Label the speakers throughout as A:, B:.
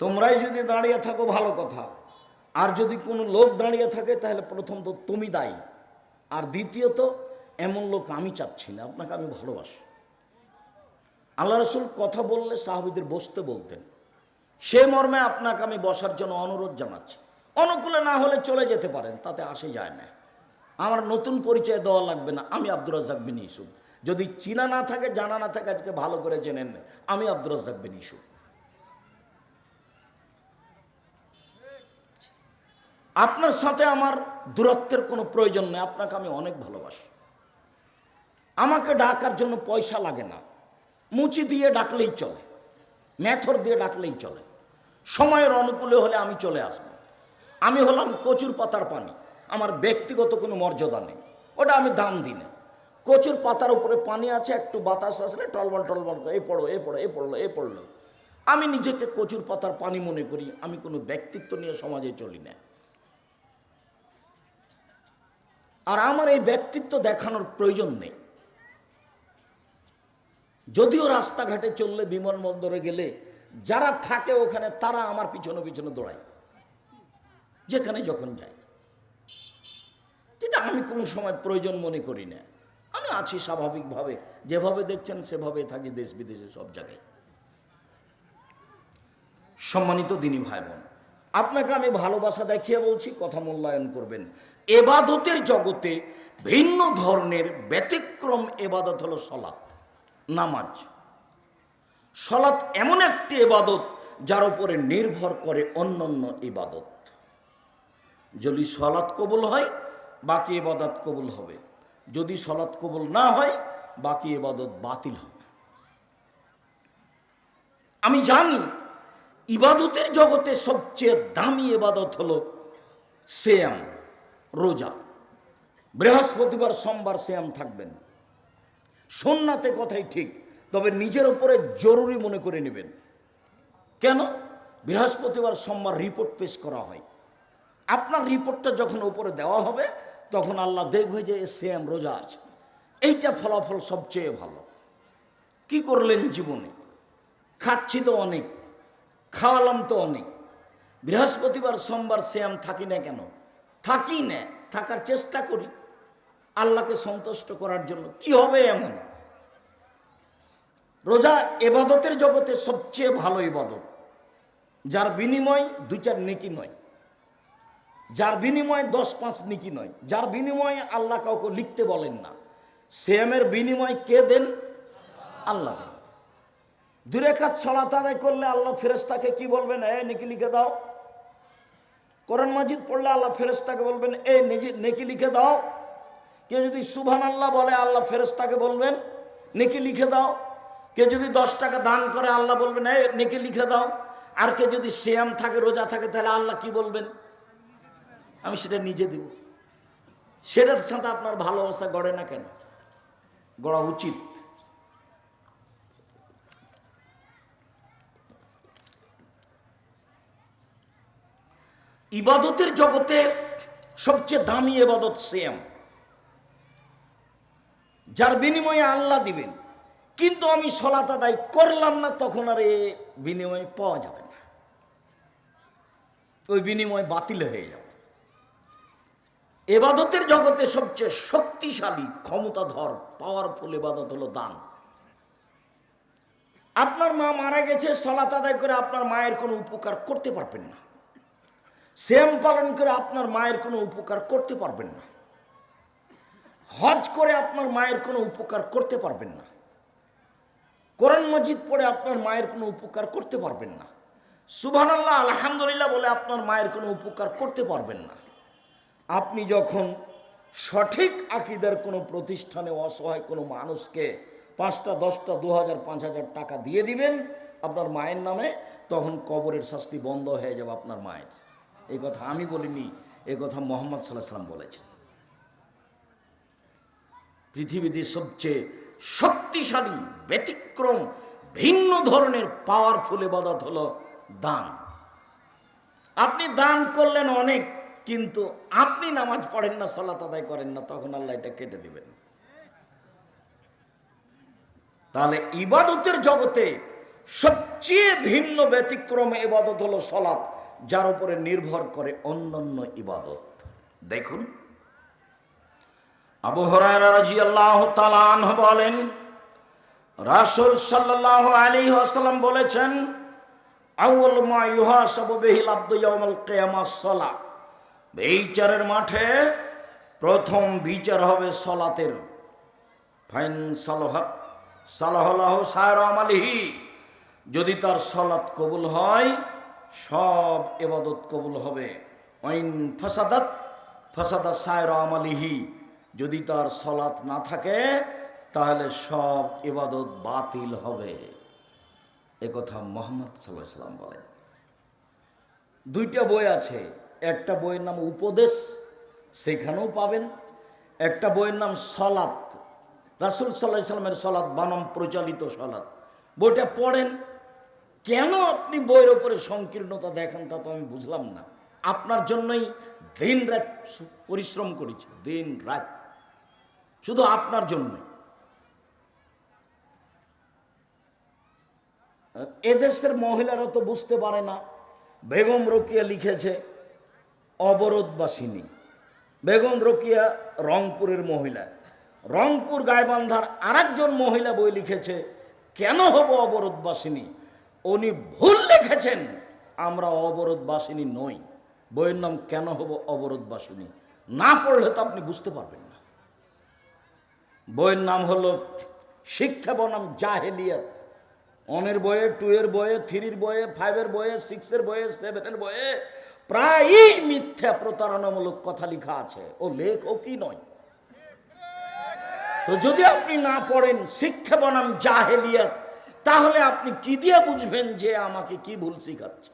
A: তোমরাই যদি দাঁড়িয়ে থাকো, ভালো কথা। আর যদি কোনো লোক দাঁড়িয়ে থাকে, তাহলে প্রথম তো তুমি দায়ী। আর দ্বিতীয়ত, এমন লোক আমি চাচ্ছি না, আপনাকে আমি ভালোবাসি। আল্লাহ রসুল কথা বললে সাহাবিদের বসতে বলতেন। সে মর্মে আপনাকে আমি বসার জন্য অনুরোধ জানাচ্ছি। অনুকূলে না হলে চলে যেতে পারেন, তাতে আসে যায় না। আমার নতুন পরিচয় দেওয়া লাগবে না, আমি আব্দুর রাজ্জাক বিন ইসুফ যদি চিনা না থাকে, জানা না থাকে, আজকে ভালো করে জেনে নেন, আমি আব্দুর রাজ্জাক বিন ইসুফ আপনার সাথে আমার দূরত্বের কোনো প্রয়োজন নেই, আপনাকে আমি অনেক ভালোবাসি। আমাকে ডাকার জন্য পয়সা লাগে না। মুচি দিয়ে ডাকলেই চলে, মেথর দিয়ে ডাকলেই চলে। সময়ের অনুকূলে হলে আমি চলে আসব। আমি হলাম কচুর পাতার পানি, আমার ব্যক্তিগত কোনো মর্যাদা নেই। ওটা আমি দাম দিই না। কচুর পাতার উপরে পানি আছে, একটু বাতাস আসলে টলবল টলবল এ পড়ো এ পড়ো, এ পড়ল এ পড়ল। আমি নিজেকে কচুর পাতার পানি মনে করি, আমি কোনো ব্যক্তিত্ব নিয়ে সমাজে চলি না। আর আমার এই ব্যক্তিত্ব দেখানোর প্রয়োজন নেই। যদিও রাস্তাঘাটে চললে বিমানবন্দরে গেলে যারা থাকে ওখানে তারা আমার পিছনে পিছনে দৌড়ায়। যেখানে যখন যাই যেটা আমি কোনো সময় প্রয়োজন মনে করি না। আমি আছি স্বাভাবিকভাবে। যেভাবে দেখছেন সেভাবে থাকি দেশ বিদেশে সব জায়গায়। সম্মানিত দিনী ভাই বোন আপনাকে আমি ভালোবাসা দেখিয়ে বলছি, কথা মূল্যায়ন করবেন। এবাদতের জগতে ভিন্ন ধরনের ব্যতিক্রম এবাদত হলো সলাৎ, নামাজ। সলাৎ এমন একটি এবাদত যার উপরে নির্ভর করে অন্যান্য ইবাদত যদি সলাৎ কবুল হয়, বাকি এবাদত কবুল হবে। যদি সলাৎ কবুল না হয়, বাকি এবাদত বাতিল হবে। আমি জানি, ইবাদতের জগতে সবচেয়ে দামি এবাদত হলো সেয়াম। রোজা। বৃহস্পতিবার, সোমবার সেয়াম থাকবেন। সোননাতে কথাই ঠিক, তবে নিজের উপরে জরুরি মনে করে নেবেন। কেন? বৃহস্পতিবার, সোমবার রিপোর্ট পেশ করা হয়। আপনার রিপোর্টটা যখন উপরে দেওয়া হবে, তখন আল্লাহ দেখবে যে সেম রোজা আছে। এইটা ফলাফল সবচেয়ে ভালো। কি করলেন জীবনে? খাচ্ছি তো অনেক, খাওয়ালাম তো অনেক। বৃহস্পতিবার, সোমবার শ্যাম থাকি না কেন? থাকি না, থাকার চেষ্টা করি। আল্লাহকে সন্তুষ্ট করার জন্য কি হবে এমন? রোজা এবাদতের জগতে সবচেয়ে ভালো ইবাদত, যার বিনিময় দু চার নেকি নয়। যার বিনিময়ে দশ পাঁচ নিকি নয়। যার বিনিময়ে আল্লাহ কাউকে লিখতে বলেন না। শ্যামের বিনিময় কে দেন? আল্লাহ দেন। দুরেখাত সলাত আদায় করলে আল্লাহ ফেরেস্তাকে কি বলবেন? এ নিকি লিখে দাও। কোরআন মাজিদ পড়লে আল্লাহ ফেরেস্তাকে বলবেন এ নিজে, নেকি লিখে দাও। কেউ যদি সুভান আল্লাহ বলে, আল্লাহ ফেরেস্তাকে বলবেন, নেকি লিখে দাও। কেউ যদি দশ টাকা দান করে, আল্লাহ বলবেন এ নেকি লিখে দাও। আর কেউ যদি শ্যাম থাকে, রোজা থাকে, তাহলে আল্লাহ কি বলবেন? আমি সেটা নিজে দেব। সেটার সাথে আপনার ভালোবাসা গড়ে না কেন? গড়া উচিত। ইবাদতের জগতে সবচেয়ে দামি এবাদত সেম যার বিনিময়ে আল্লাহ দিবেন। কিন্তু আমি সলাত আদায় করলাম না, তখন আর এ বিনিময় পাওয়া যাবে না। ওই বিনিময় বাতিল হয়ে যাবে। এবাদতের জগতে সবচেয়ে শক্তিশালী, ক্ষমতাধর পাওয়ারফুল এবাদত হলো দান। আপনার মা মারা গেছে, সলাত আদায় করে আপনার মায়ের কোনো উপকার করতে পারবেন না। শ্যাম পালন করে আপনার মায়ের কোনো উপকার করতে পারবেন না। হজ করে আপনার মায়ের কোনো উপকার করতে পারবেন না। কোরআন মজিদ পড়ে আপনার মায়ের কোনো উপকার করতে পারবেন না। সুবহানাল্লাহ, আলহামদুলিল্লাহ বলে আপনার মায়ের কোনো উপকার করতে পারবেন না। আপনি যখন সঠিক আকিদার কোনো প্রতিষ্ঠানে অসহায় কোনো মানুষকে পাঁচটা, দশটা দু হাজার পাঁচ হাজার টাকা দিয়ে দিবেন আপনার মায়ের নামে, তখন কবরের শাস্তি বন্ধ হয়ে যাবে আপনার মায়ের। এই কথা আমি বলিনি, এ কথা মোহাম্মদ সাল্লাহ সাল্লাম বলেছেন। পৃথিবীতে সবচেয়ে শক্তিশালী, ব্যতিক্রম, ভিন্ন ধরনের পাওয়ারফুল এবাদত হলো দান। আপনি দান করলেন অনেক, কিন্তু আপনি নামাজ পড়েন না, সলাত আদায় করেন না, তখন আল্লাহ এটা কেটে দিবেন। তাহলে ইবাদতের জগতে সবচেয়ে ভিন্ন ব্যতিক্রম এবাদত হলো সলাৎ যার উপরে নির্ভর করে অন্যান্য ইবাদত। দেখুন তাআলা আনহু বলেন, রাসূল সাল্লাল্লাহু আলাইহি ওয়াসাল্লাম বলেছেন, আউয়াল মা সালাহ বিচারের মাঠে প্রথম বিচার হবে সলাতের। ফাইন সালহাত সালাহ সায়র যদি তার সলাৎ কবুল হয় সব এবাদত কবুল হবে। ওয়াইন ফাসাদাত ফাসাদা সায়র আমালিহি। যদি তার সলাৎ না থাকে, তাহলে সব এবাদত বাতিল হবে। একথা মোহাম্মদ সাল্লাহ সাল্লাম বলেন। দুইটা বই আছে। একটা বইয়ের নাম উপদেশ, সেখানেও পাবেন। একটা বইয়ের নাম সলাৎ রাসুল সাল্লাহ সাল্লামের সলাৎ বানম প্রচলিত সলাৎ বইটা পড়েন কেন আপনি বইয়ের ওপরে সংকীর্ণতা দেখেন তা তো আমি বুঝলাম না। আপনার জন্যই দিন রাত পরিশ্রম করেছি দিন রাত শুধু আপনার জন্যই। এদেশের মহিলারা তো বুঝতে পারে না, বেগম রকিয়া লিখেছে অবরোধবাসিনী। বেগম রকিয়া রংপুরের মহিলা। রংপুর গায়বান্ধার আরেকজন মহিলা বই লিখেছে, কেন হব অবরোধবাসিনী? উনি ভুল লিখেছেন। আমরা অবরোধবাসিনী নই। বইয়ের নাম কেন হব অবরোধবাসিনী? না পড়লে তো আপনি বুঝতে পারবেন না। বইয়ের নাম হলো শিক্ষা বনাম জাহেলিয়াত। অনের বইয়ে টু এর বইয়ে, থ্রির বইয়ে, ফাইভের বইয়ে, সিক্সের বইয়ে, সেভেনের বইয়ে প্রায়ই মিথ্যা প্রতারণামূলক কথা লেখা আছে। ও লেখ, ও কি নয়? তো যদি আপনি না পড়েন, শিক্ষা বনাম জাহেলিয়াত তাহলে আপনি কি দিয়ে বুঝবেন যে আমাকে কি ভুল শিখাচ্ছে?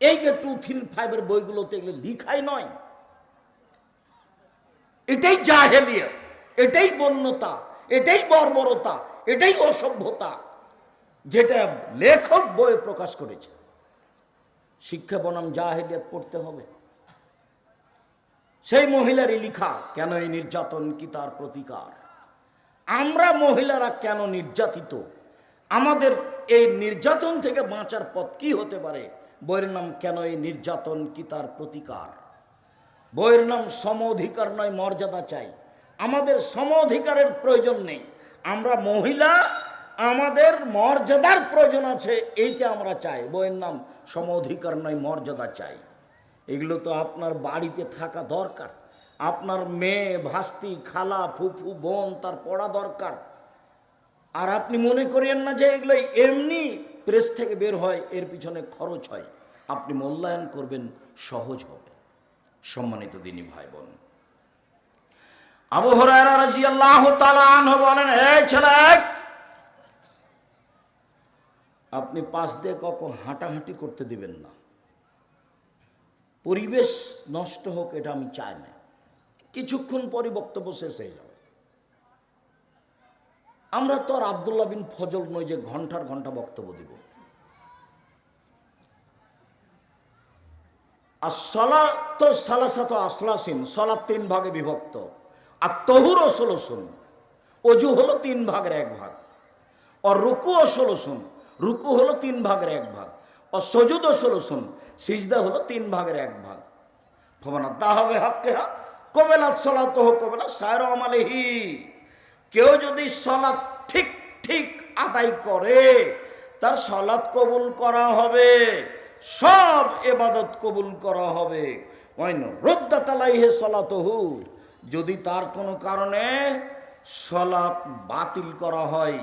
A: এই যে টু থ্রি ফাইভের বইগুলোতে এগুলো লিখাই নয়, এটাই জাহেলিয়াত, এটাই বন্যতা, এটাই বর্বরতা, এটাই অসভ্যতা, যেটা লেখক বইয়ে প্রকাশ করেছে। শিক্ষা বনাম জাহেলিয়াত পড়তে হবে। সেই মহিলারই লিখা, কেন এই নির্যাতন কি তার প্রতিকার? আমরা মহিলারা কেন নির্যাতিত? আমাদের এই নির্যাতন থেকে বাঁচার পথ কি হতে পারে? বইয়ের নাম কেন এই নির্যাতন কি তার প্রতিকার? বইয়ের নাম সম অধিকার নয়, মর্যাদা চাই। আমাদের সম অধিকারের প্রয়োজন নেই। আমরা মহিলা, আমাদের মর্যাদার প্রয়োজন আছে, এইটা আমরা চাই। বইয়ের নাম সম অধিকার নয়, মর্যাদা চাই। এগুলো তো আপনার বাড়িতে থাকা দরকার। আপনার মেয়ে, ভাস্তি, খালা, ফুফু, বোন, তার পড়া দরকার। আর আপনি মনে করেন না যে এগুলো এমনি প্রেস থেকে বের হয়, এর পিছনে খরচ হয়। আপনি মূল্যায়ন করবেন, সহজ হবে। সম্মানিত দিনী ভাই বোন বলেন আপনি পাশ দিয়ে কখন হাঁটাহাঁটি করতে দিবেন না। পরিবেশ নষ্ট হোক, এটা আমি চাই না। কিছুক্ষণ পরই বক্তব্য শেষ হয়ে যাবে। আমরা তো আর আবদুল্লাহ বিন ফজল নই যে ঘণ্টার ঘণ্টা বক্তব্য দিব। আর সলা তো সালাসাত আসলাসিন সলা তিন ভাগে বিভক্ত। আর তহুর ও ষোলোশন অজু হলো তিন ভাগের এক ভাগ। আর রুকু ও ষোলোশন রুকু হলো তিন ভাগের এক ভাগ। আর সজুদ ও ষোলোশন সিজদা হলো তিন ভাগের এক ভাগ। ফমানা তা হবে হককে হক কবেলাত সলাত হোক কবেলা সায়র আমালেহি। কেউ যদি সলাৎ ঠিক ঠিক আদায় করে, তার সলাৎ কবুল করা হবে, সব এবাদত কবুল করা হবে। সলাতহু, যদি তার কোনো কারণে সলাৎ বাতিল করা হয়,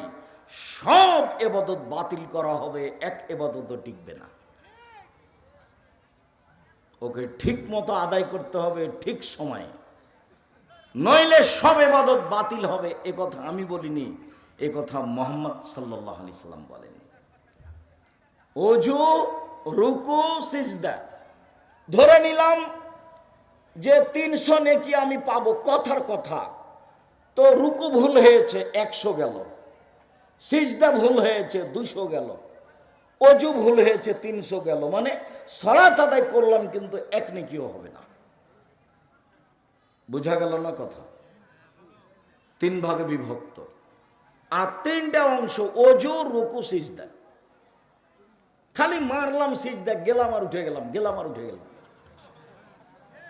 A: সব এবাদত বাতিল করা হবে, এক এবাদতও টিকবে না। ওকে ঠিক মতো আদায় করতে হবে ঠিক সময়ে। নইলে সব এবাদত বাতিল হবে, এ কথা আমি বলিনি, এ কথা মোহাম্মদ সাল্লাহ আলি সাল্লাম বলেন। অজু রুকু, সিজদা, ধরে নিলাম যে তিনশো নেকি আমি পাবো, কথার কথা। তো রুকু ভুল হয়েছে, একশো গেল। সিজদা ভুল হয়েছে দুশো গেল। অজু ভুল হয়েছে, তিনশো গেল। মানে সলাত আদায় করলাম, কিন্তু এক নেকিও হবে না। বোঝা গেল না কথা? তিন ভাগে বিভক্ত। আর তিনটা অংশ অজু রুকু, সিজদা। খালি মারলাম, সিজদা, গেলাম আর উঠে গেলাম গেলাম আর উঠে গেলাম।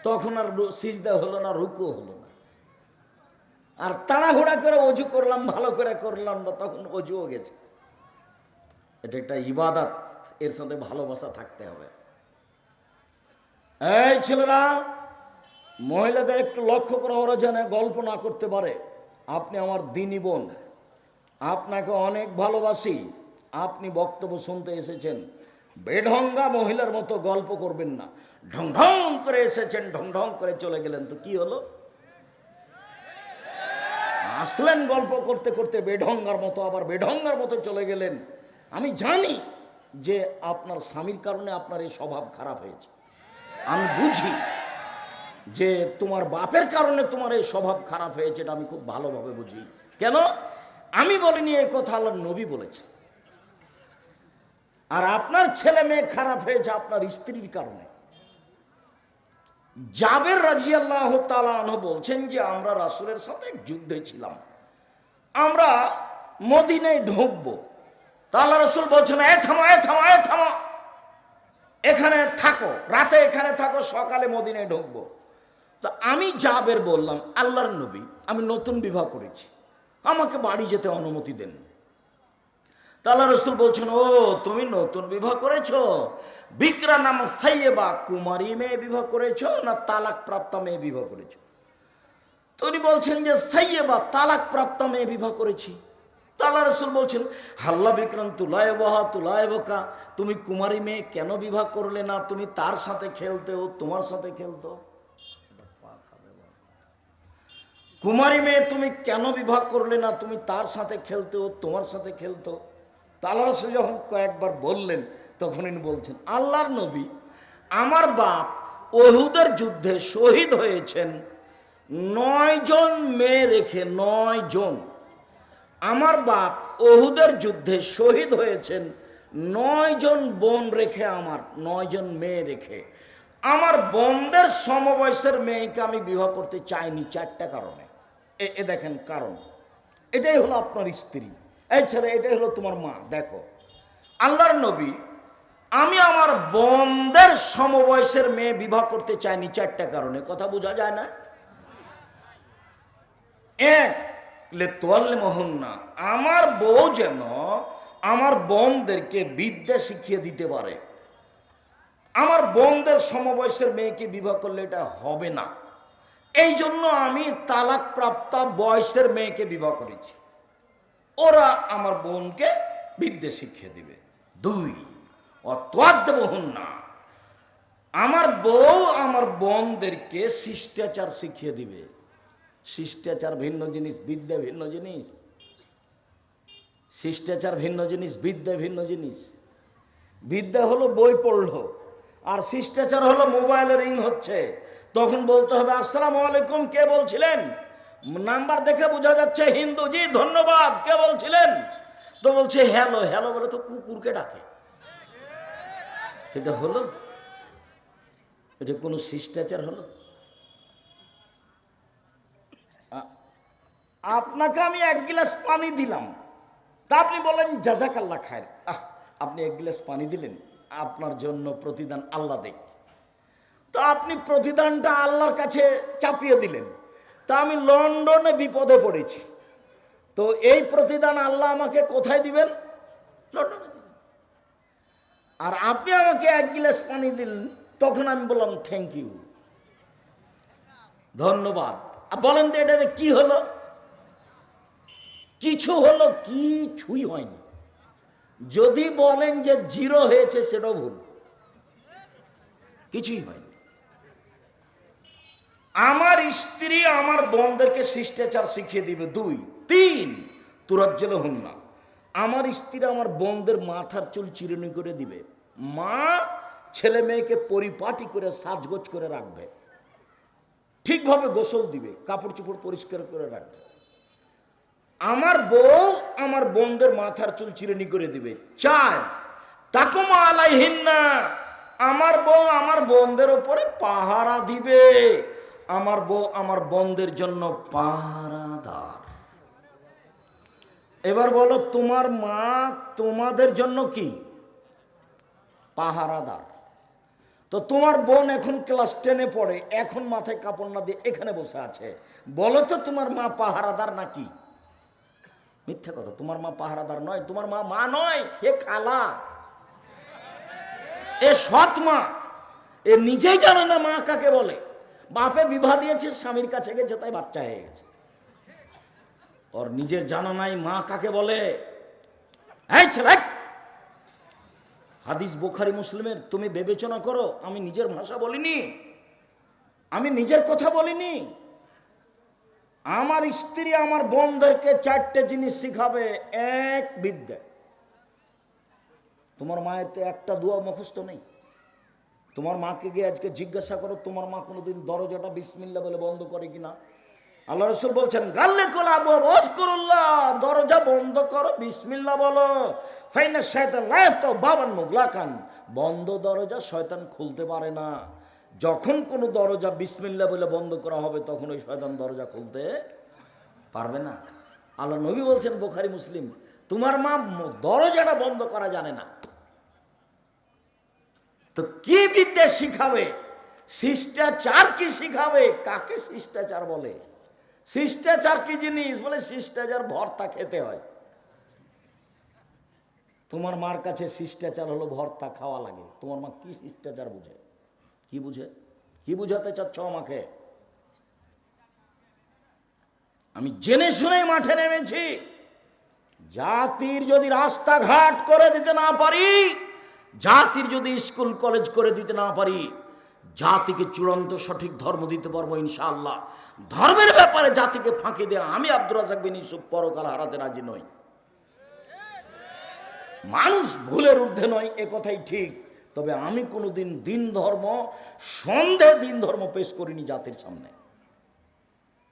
A: তখন আর সিজদা হলো না, রুকু হলো না। আর তাড়াহুড়া করে অজু করলাম, ভালো করে করলাম না, তখন অজুও গেছে। এটা একটা ইবাদত, এর সাথে ভালোবাসা থাকতে হবে। এই ছেলেরা, মহিলাদের একটু লক্ষ্য করে ওরা যেন গল্প না করতে পারে। আপনি আমার দিনী বোন, আপনাকে অনেক ভালোবাসি। আপনি বক্তব্য শুনতে এসেছেন। বেঢঙ্গা মহিলার মতো গল্প করবেন না। ঢং ঢং করে এসেছেন, ঢং ঢং করে চলে গেলেন। তো কি হলো? আসলেন গল্প করতে করতে বেঢঙ্গার মতো, আবার বেঢঙ্গার মতো চলে গেলেন। আমি জানি যে আপনার স্বামীর কারণে আপনার এই স্বভাব খারাপ হয়েছে। আমি বুঝি যে তোমার বাপের কারণে তোমার এই স্বভাব খারাপ হয়েছে, এটা আমি খুব ভালোভাবে বুঝি। কেন? আমি বলিনি এই কথা আল্লাহ নবী বলেছে। আর আপনার ছেলে মেয়ে খারাপ হয়েছে আপনার স্ত্রীর কারণে। জাবের রাজি আল্লাহ তালাহ বলছেন যে, আমরা রাসুলের সাথে যুদ্ধে ছিলাম। আমরা মদিনায় ঢুকবো। তা আল্লাহ রসুল বলছেন, এ থামা, এ থামো এ থামো। এখানে থাকো, রাতে এখানে থাকো, সকালে মদিনায় ঢুকবো। তো আমি জাবের বললাম, আল্লাহর নবী, আমি নতুন বিবাহ করেছি। আমাকে বাড়ি যেতে অনুমতি দেন। তাল্লা রসুল বলছেন, ও, তুমি নতুন বিবাহ করেছ? বিক্রা নাম সাইয়েবা, কুমারী মেয়ে বিবাহ করেছ না তালাক প্রাপ্তা মেয়ে বিবাহ করেছ? তো উনি বলছেন যে, সাইয়েবা তালাক প্রাপ্তা মেয়ে বিবাহ করেছি। তাল্লা রসুল বলছেন, হাল্লা বিক্রম তুলায় বহা, তুলায় তুমি কুমারী মেয়ে কেন বিবাহ করলে না? তুমি তার সাথে খেলতে ও তোমার সাথে খেলতো? কুমারী মেয়ে তুমি কেন বিবাহ করলে না? তুমি তার সাথে খেলতে ও তোমার সাথে খেলতো? তাল্লা রসুল যখন কয়েকবার বললেন তখন ইনি বলছেন, আল্লাহর নবী আমার বাপ ওহুদের যুদ্ধে শহীদ হয়েছেন। নয় জন মেয়ে রেখে নয় জন আমার বাপ ওহুদের যুদ্ধে শহীদ হয়েছেন। নয় জন বোন রেখে আমার, নয় জন মেয়ে রেখে। আমার বোনদের সমবয়সের মেয়েকে আমি বিবাহ করতে চাইনি চারটা কারণে। এ- দেখেন কারণ। এটাই হলো আপনার স্ত্রী। এই এটাই হলো তোমার মা। দেখো, আল্লাহর নবী, আমি আমার বোনদের সমবয়সের মেয়ে বিবাহ করতে চাইনি চারটা কারণে। কথা বোঝা যায় না? এক না আমার বউ যেন আমার বোনদেরকে বিদ্যা শিখিয়ে দিতে পারে। আমার বোনদের সমবয়সের মেয়েকে বিবাহ করলে এটা হবে না। এই জন্য আমি তালাক প্রাপ্তা বয়সের মেয়েকে বিবাহ করেছি। ওরা আমার বোনকে বিদ্যা শিখিয়ে দিবে। দুই অত্যাদ্যবহন না আমার বউ আমার বোনদেরকে শিষ্টাচার শিখিয়ে দিবে। শিষ্টাচার ভিন্ন জিনিস, বিদ্যা ভিন্ন জিনিস। শিষ্টাচার ভিন্ন জিনিস, বিদ্যা ভিন্ন জিনিস। বিদ্যা হলো বই পড়ল আর শিষ্টাচার হলো মোবাইলে রিং হচ্ছে। তখন বলতে হবে, আসসালামু আলাইকুম, কে বলছিলেন? নাম্বার দেখে বোঝা যাচ্ছে, হিন্দু, জি, ধন্যবাদ, কে বলছিলেন? তো বলছে, হ্যালো হ্যালো বলে তো কুকুরকে ডাকে। এটা হলো? এটা কোনো শিষ্টাচার হলো? আপনাকে আমি এক গিলাস পানি দিলাম। তা আপনি বলেন জাজাক আল্লাহ খায় আহ, আপনি এক গিলাস পানি দিলেন, আপনার জন্য প্রতিদান আল্লাহ দেখ। তা আপনি প্রতিদানটা আল্লাহর কাছে চাপিয়ে দিলেন। তা আমি লন্ডনে বিপদে পড়েছি। তো এই প্রতিদান আল্লাহ আমাকে কোথায় দিবেন? লন্ডনে দিবেন। আর আপনি আমাকে এক গিলাস পানি দিলেন, তখন আমি বললাম, থ্যাংক ইউ। ধন্যবাদ। বলেন তো এটাতে কি হলো? কিছু হলো কিছুই হয়নি। যদি বলেন যে জিরো হয়েছে, সেটাও ভুল। কিছুই হয়নি। আমার স্ত্রী আমার বোনদেরকে শিষ্টাচার শিখিয়ে দিবে। দুই। তিন, তুরাজ্জল হন না। আমার স্ত্রী আমার বোনদের মাথার চুল চিরুনি করে দিবে। মা ছেলে মেয়েকে পরিপাটি করে সাজগোজ করে রাখবে। ঠিকভাবে গোসল দিবে, কাপড় চোপড় পরিষ্কার করে রাখবে। আমার বউ আমার বোনদের মাথার চুল চিরুনি করে দিবে। চার, তাকুমা আলাইহিন্না, আমার বউ আমার বোনদের ওপরে পাহারা দিবে। আমার বউ আমার বোনদের জন্য পাহারাদার। এবার বলো, তোমার মা তোমাদের জন্য কি? পাহারাদার। তো তোমার বোন এখন ক্লাস টেনে পড়ে, এখন মাথায় কাপড় না দিয়ে এখানে বসে আছে। বলো তো তোমার মা পাহারাদার নাকি? মিথ্যা কথা। তোমার মা পাহারাদার নয়, তোমার মা মা নয়, এ খালা। এ সৎ মা। এ নিজেই জানে না মা কাকে বলে। বাপে বিবাহ দিয়েছে, স্বামীর কাছে গেছে, তাই বাচ্চা হয়ে গেছে। ওর নিজের জানা নাই মা কাকে বলে। হাদিস বোখারি মুসলিমের, তুমি বিবেচনা করো, আমি নিজের ভাষা বলিনি। আমি নিজের কথা বলিনি। আমার স্ত্রী আমার বোনদেরকে চারটে জিনিস শিখাবে, এক বিদ্যা। তোমার মায়ের তো একটা দুয়া মুখস্থ নেই। তোমার মাকে গিয়ে আজকে জিজ্ঞাসা করো, তোমার মা কোনোদিন দরজাটা বিসমিল্লা বলে বন্ধ করে কিনা? আল্লাহ রসুল বলছেন, গাল্লে কোলা করুল্লাহ দরজা বন্ধ করো বিসমিল্লা বলো। ফাইনা শয়তান লাইফ তো বাবান মুগলাকান। বন্ধ দরজা শয়তান খুলতে পারে না। যখন কোনো দরজা বিসমিল্লা বলে বন্ধ করা হবে, তখন ওই শয়তান দরজা খুলতে পারবে না। আল্লাহ নবী বলছেন, বোখারি, মুসলিম, তোমার মা দরজাটা বন্ধ করা জানে না। তো কি দিতে শিখাবে? শিষ্টাচার কি শিখাবে? কাকে শিষ্টাচার বলে? শিষ্টাচার কি জিনিস? বলে শিষ্টাচার ভর্তা খেতে হয়। তোমার মার কাছে শিষ্টাচার হলো ভর্তা খাওয়া লাগে। তোমার মা কি শিষ্টাচার বুঝে? কি বুঝে? কি বুঝাতে চাচ্ছ আমাকে? আমি জেনে শুনে মাঠে নেমেছি। জাতির যদি রাস্তাঘাট করে দিতে না পারি, জাতির যদি স্কুল, কলেজ করে দিতে না পারি, জাতিকে চূড়ান্ত সঠিক ধর্ম দিতে পারব ইনশাআল্লাহ। ধর্মের ব্যাপারে জাতিকে ফাঁকি দেওয়া আমি আব্দুর রাজাক বিন ইউসুফ পরকাল হারাতে রাজি নই। মানুষ ভুলের ঊর্ধ্বে নয়, এ কথাই ঠিক। তবে আমি কোনোদিন দিন ধর্ম সন্দেহ দিন ধর্ম পেশ করিনি জাতির সামনে।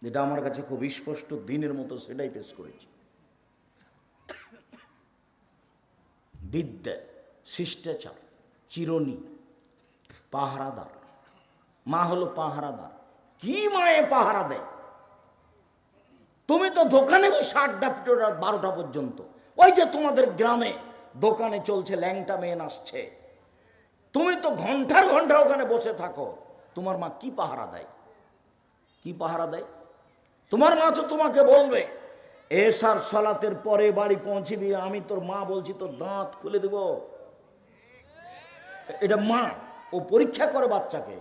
A: যেটা আমার কাছে খুব স্পষ্ট, দিনের মতো সেটাই পেশ করেছি। বিদ্যা, শিষ্টাচার চিরনি পাহারাদার। মা হলো পাহারাদার। কি মায়ে পাহারা দেয়? তুমি তো দোকানে বসে আড্ডা বারোটা পর্যন্ত। ওই যে তোমাদের গ্রামে দোকানে চলছে ল্যাংটা মেয়ে আসছে তুমি তো ঘণ্টার ঘণ্টা ওখানে বসে থাকো। তোমার মা কি পাহারা দেয়? কি পাহারা দেয়? তোমার মা তো তোমাকে বলবে, এসার সলাতের পরে বাড়ি পৌঁছিবি, আমি তোর মা বলছি, তোর দাঁত খুলে দেব। এটা মা, ও পরীক্ষা করে বাচ্চাকে।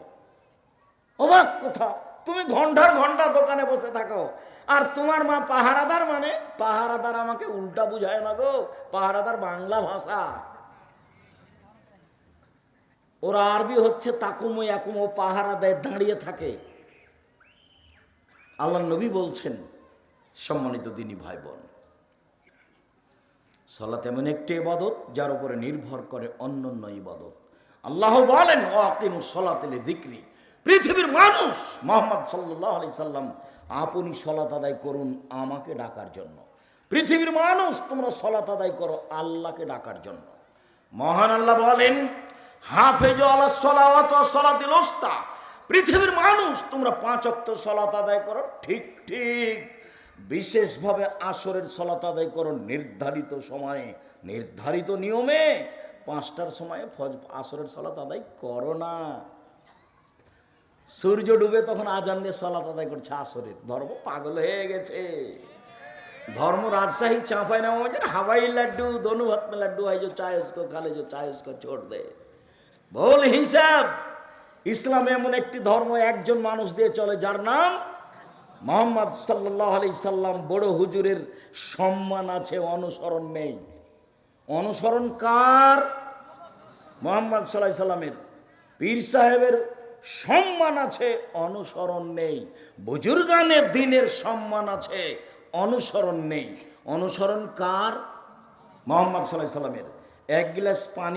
A: অবাক কথা, তুমি ঘণ্টার ঘণ্টা দোকানে বসে থাকো, আর তোমার মা পাহারাদার মানে পাহারাদার আমাকে উল্টা বুঝায় না গো, পাহারাদার বাংলা ভাষা। ওরা আরবি হচ্ছে তাকুমো একুমো পাহারা দেয়, দাঁড়িয়ে থাকে। আল্লাহ নবী বলছেন, সম্মানিত দিনী ভাই বোন সলাত এমন একটি ইবাদত যার উপরে নির্ভর করে অন্য অন্য ইবাদত। আল্লাহ বলেন আকিমু সলাতেলে দিক্রি পৃথিবীর মানুষ, মোহাম্মদ সাল্লাহ আলি সাল্লাম, আপনি সলাত আদায় করুন আমাকে ডাকার জন্য। পৃথিবীর মানুষ, তোমরা সলাত আদায় করো আল্লাহকে ডাকার জন্য। মহান আল্লাহ বলেন হাফেজ আলা পৃথিবীর মানুষ, তোমরা পাঁচ অক্ত সলাত আদায় করো। ঠিক ঠিক। বিশেষভাবে আসরের সলাত আদায় করো নির্ধারিত সময়ে, নির্ধারিত নিয়মে। পাঁচটার সময়ে ফজ, আসরের সলাত আদায় করো না। সূর্য ডুবে তখন আজান দিয়ে সলাত আদায় করছে আসরের। ধর্ম পাগল হয়ে গেছে। ধর্ম রাজশাহী, চাঁপাই নামাজের হাওয়াই লাড্ডু ধনু হাতমে লাড্ডু হাইজো চায়স্ক চায় চায়স্ক চায় ছোট দেয় ভুল হিসাব। ইসলাম এমন একটি ধর্ম, একজন মানুষ দিয়ে চলে, যার নাম মোহাম্মদ সাল্লাহ আলি সাল্লাম। বড় হুজুরের সম্মান আছে, অনুসরণ নেই। অনুসরণ কার? মোহাম্মদ সাল্লাহ সাল্লামের। পীর সাহেবের সম্মান আছে, অনুসরণ নেই। বুজুর্গানের দিনের সম্মান আছে, অনুসরণ নেই। অনুসরণ কার? মোহাম্মদ সাল্লাহ সাল্লামের। এক গ্লাস পানি